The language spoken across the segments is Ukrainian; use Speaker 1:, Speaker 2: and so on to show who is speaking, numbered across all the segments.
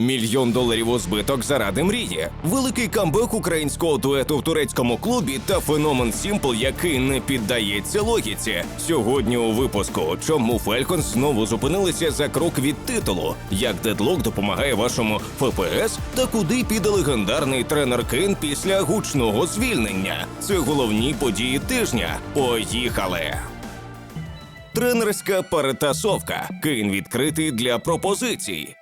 Speaker 1: Мільйон доларів у збиток заради мрії. Великий камбек українського дуету в турецькому клубі та феномен Сімпл, який не піддається логіці. Сьогодні у випуску чому Фельконс знову зупинилися за крок від титулу, як дедлок допомагає вашому ФПС та куди піде легендарний тренер Кейн після гучного звільнення. Це головні події тижня. Поїхали! Тренерська перетасовка. Кейн відкритий для пропозицій.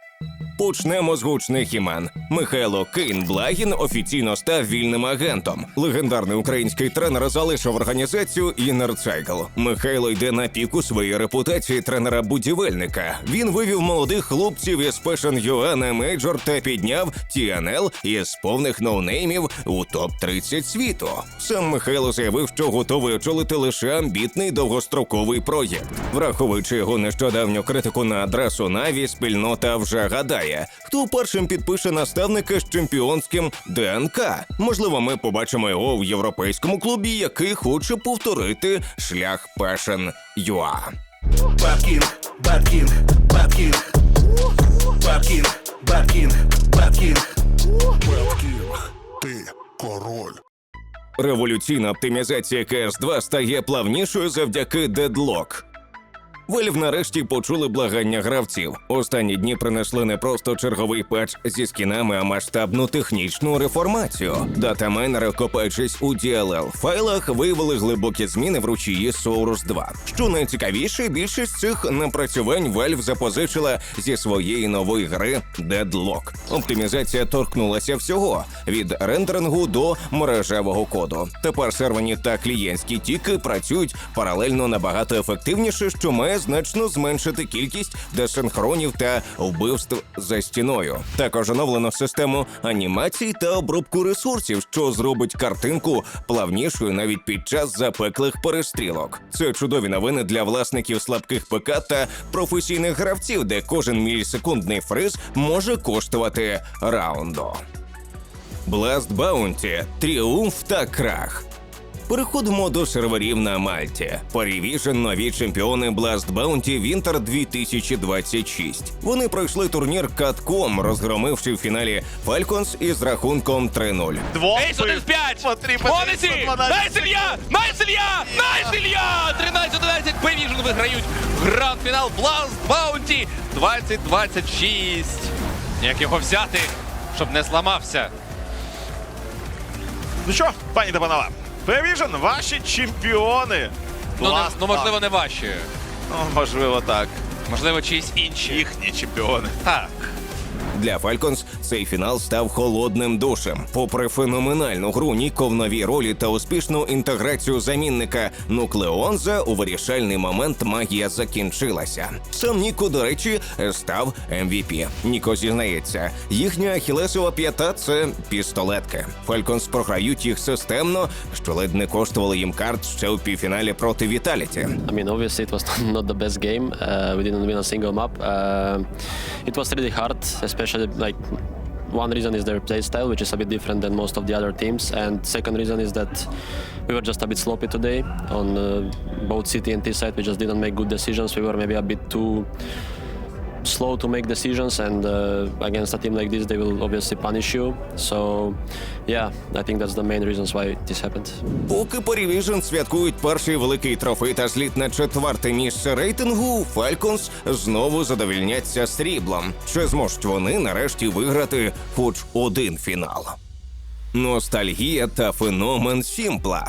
Speaker 1: Почнемо з гучних імен. Михайло Кейн Благін офіційно став вільним агентом. Легендарний український тренер залишив організацію Inner Cycle. Михайло йде на піку своєї репутації тренера-будівельника. Він вивів молодих хлопців із Fashion UA на мейджор та підняв TNL із повних ноунеймів у топ 30 світу. Сам Михайло заявив, що готовий очолити лише амбітний довгостроковий проєкт. Враховуючи його нещодавню критику на адресу Наві, спільнота вже гадає, хто першим підпише наставника з чемпіонським ДНК. Можливо, ми побачимо його в європейському клубі, який хоче повторити шлях Passion UA.
Speaker 2: Бабкінг, Бабкінг, Бабкінг, Бабкінг, Бабкінг, Бабкінг.
Speaker 3: Беткінг, ти король.
Speaker 1: Революційна оптимізація CS2 стає плавнішою завдяки дедлок. Вельв нарешті почули благання гравців. Останні дні принесли не просто черговий патч зі скінами, а масштабну технічну реформацію. Датамайнери, копаючись у DLL файлах, виявили глибокі зміни в ручії Source 2. Що найцікавіше, більшість цих напрацювань Valve запозичила зі своєї нової гри Deadlock. Оптимізація торкнулася всього від рендерингу до мережевого коду. Тепер серверні та клієнтські тіки працюють паралельно набагато ефективніше, що має значно зменшити кількість десинхронів та вбивств за стіною. Також оновлено систему анімацій та обробку ресурсів, що зробить картинку плавнішою навіть під час запеклих перестрілок. Це чудові новини для власників слабких ПК та професійних гравців, де кожен мілісекундний фриз може коштувати раунду. Blast Bounty, Тріумф та Крах. Переходимо до серверів на Мальті. Парівіжен нові чемпіони Blast Bounty Winter 2026. Вони пройшли турнір Катком, розгромивши в фіналі Falcons із рахунком 3-0.
Speaker 4: Двох
Speaker 5: Ейс 1 в 5!
Speaker 4: Потрібен
Speaker 5: Повністю!
Speaker 4: ейс 12.
Speaker 5: Найс Ілья! Найс Ілья! Найс Ілья! 13-11 Певіжн виграють гранд-фінал Blast Bounty 2026. Як його взяти, щоб не зламався?
Speaker 4: Ну що, пані та панове, Превіжен, ваші чемпіони.
Speaker 5: Ну, не,
Speaker 4: Blast
Speaker 5: ну можливо, не ваші.
Speaker 4: Ну, можливо, так.
Speaker 5: Можливо, чиїсь інші.
Speaker 4: Їхні чемпіони. Так.
Speaker 1: Для Falcons цей фінал став холодним душем. Попри феноменальну гру Ніко в новій ролі та успішну інтеграцію замінника Нуклеонза, у вирішальний момент магія закінчилася. Сам Ніко, до речі, став MVP. Ніко зізнається, їхня ахілесова п'ята це пістолетки. Falcons програють їх системно, що ледь не коштувало їм карт ще у півфіналі проти Віталіті.
Speaker 6: I mean, obviously it was not the best game. Uh, we didn't win a single map. Uh, it was really hard, especially like one reason is their play style, which is a bit different than most of the other teams, and second reason is that we were just a bit sloppy today on uh, both CT and T side. We just didn't make good decisions. We were maybe a bit too slow to make decisions, and uh, against a team like this, they will obviously punish you. So, yeah, I think that's the main reasons why this happened.
Speaker 1: Поки Парівіжен святкують перший великий трофей та зліт на четверте місце рейтингу, Falcons знову задовільняться сріблом. Чи зможуть вони нарешті виграти хоч один фінал? Ностальгія та феномен Сімпла.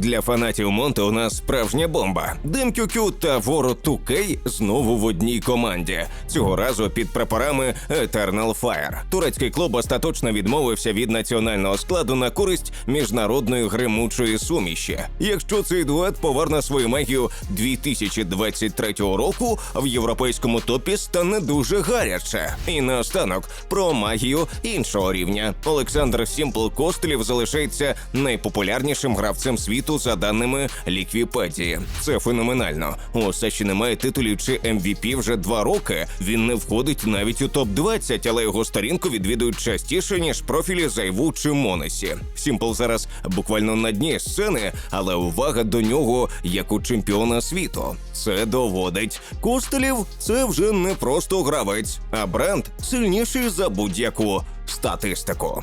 Speaker 1: Для фанатів Монте у нас справжня бомба. Демкюкю та Воро 2K знову в одній команді. Цього разу під прапорами Eternal Fire. Турецький клуб остаточно відмовився від національного складу на користь міжнародної гримучої суміші. Якщо цей дует поверне свою магію 2023 року, в європейському топі стане дуже гаряче. І наостанок про магію іншого рівня. Олександр Сімпл Костелів залишається найпопулярнішим гравцем світу дуету за даними Ліквіпедії. Це феноменально. У Саші немає титулів чи MVP вже два роки. Він не входить навіть у топ 20 але його сторінку відвідують частіше ніж профілі Зайву чи Монесі. Сімпл зараз буквально на дні сцени, але увага до нього як у чемпіона світу. Це доводить. Костелів це вже не просто гравець, а бренд сильніший за будь-яку статистику.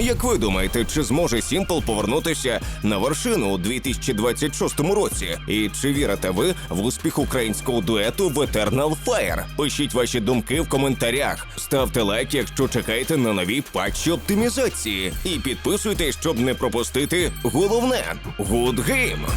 Speaker 1: Як ви думаєте, чи зможе Сімпл повернутися на вершину у 2026 році? І чи вірите ви в успіх українського дуету в Eternal Fire? Пишіть ваші думки в коментарях, ставте лайк, якщо чекаєте на нові патчі оптимізації, і підписуйтесь, щоб не пропустити головне Good Game!